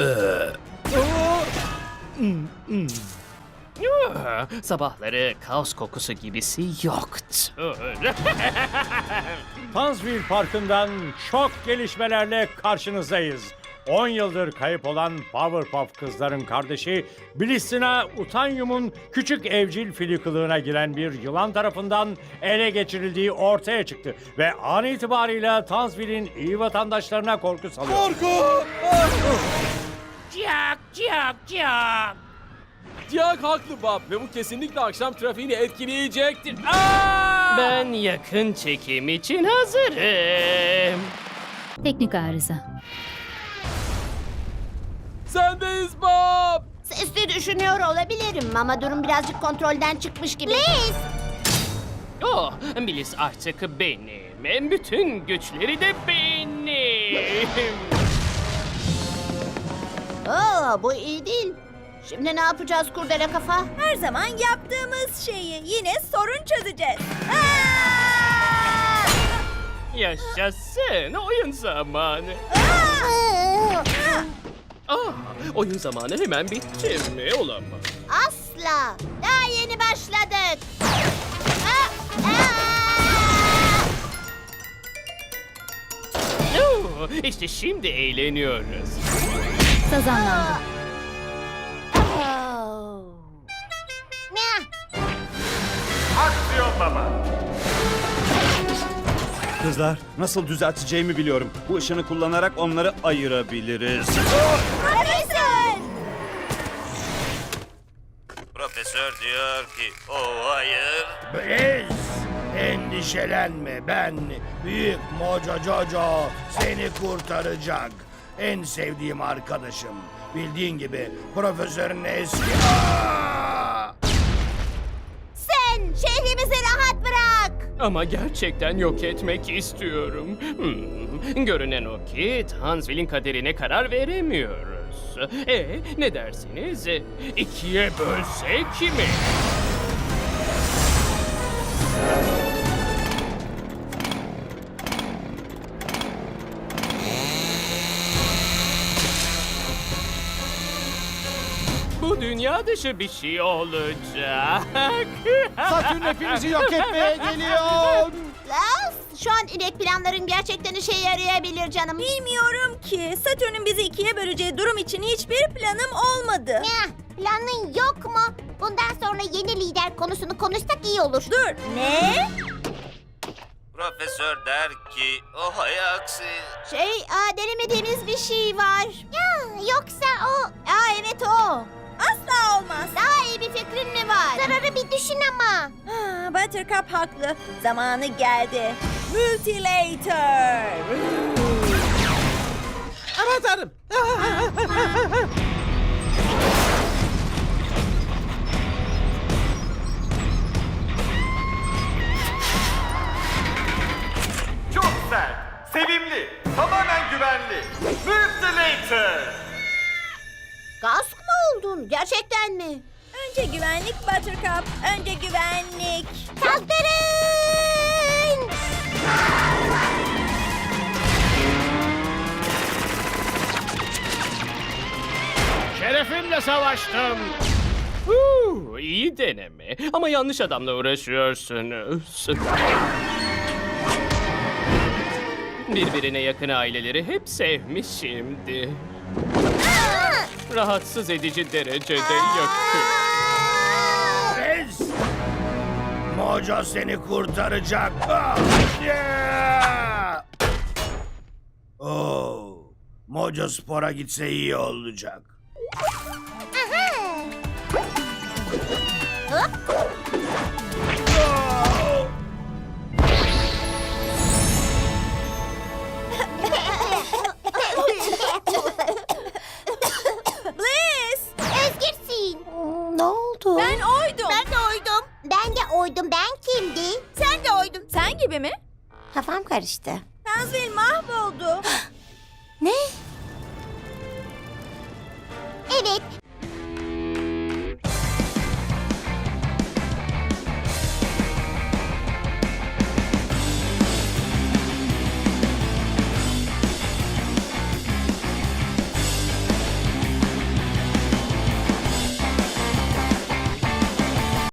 Ee, sabahları kaos kokusu gibisi yoktu. Tanzville Parkı'ndan çok gelişmelerle karşınızdayız. 10 yıldır kayıp olan Powerpuff kızların kardeşi Blissina Utanyum'un küçük evcil fili kılığına giren bir yılan tarafından ele geçirildiği ortaya çıktı. Ve an itibariyle Tanzville'in iyi vatandaşlarına korku salıyor. Korku! Cak cak. Cihat haklı Bob ve bu kesinlikle akşam trafiğini etkileyecektir. Aa! Ben yakın çekim için hazırım. Teknik arıza. Sendeyiz Bob! Sesli düşünüyor olabilirim ama durum birazcık kontrolden çıkmış gibi. Liz! Oh, Melis artık benim. En bütün güçleri de benim. Oo, bu iyi değil. Şimdi ne yapacağız kurdele kafa? Her zaman yaptığımız şeyi yine sorun çözeceğiz. Yaşasın oyun zamanı. Ah, oyun zamanı hemen bitti mi? Olamaz. Asla. Daha yeni başladık. Aa, aa! Oo, işte şimdi eğleniyoruz. Sazanlandı. Kızlar, nasıl düzelteceğimi biliyorum. Bu ışını kullanarak onları ayırabiliriz. Profesör! Profesör diyor ki o hayır. Blaze, endişelenme ben Büyük Mojo Jojo seni kurtaracak. En sevdiğim arkadaşım. Bildiğin gibi profesörün eski... Aa! Sen şehrimizi rahat bırak. Ama gerçekten yok etmek istiyorum. Hmm, görünen o ki Tansville'in kaderine karar veremiyoruz. E ne dersiniz? İkiye bölsek mi? Bu dünya dışı bir şey olacak. Satürn hepimizi yok etmeye geliyor. Laz, şu an inek planların gerçekten işe yarayabilir canım. Bilmiyorum ki Satürn'ün bizi ikiye böleceği durum için hiçbir planım olmadı. Ne? Planın yok mu? Bundan sonra yeni lider konusunu konuşsak iyi olur. Dur, ne? Profesör der ki o hay aksi. Şey, aa, denemediğimiz bir şey var. Ya, yoksa o... fikrin mi var? Zararı bir düşün ama. Ah, Buttercup haklı. Zamanı geldi. Multilater. Aman tanrım! Çok sert, sevimli, tamamen güvenli. Multilater. Gask mı oldun? Gerçekten mi? Önce güvenlik Buttercup. Önce güvenlik. Saldırın! Şerefimle savaştım. Huu, iyi deneme ama yanlış adamla uğraşıyorsunuz. Birbirine yakın aileleri hep sevmişimdi. Rahatsız edici derecede yakın. Mojo seni kurtaracak. Ah! Oo, Mojo spora gitse iyi olacak. Bliss! Gibi mi? Kafam karıştı. Tazvil mahvoldu. Ne? Evet,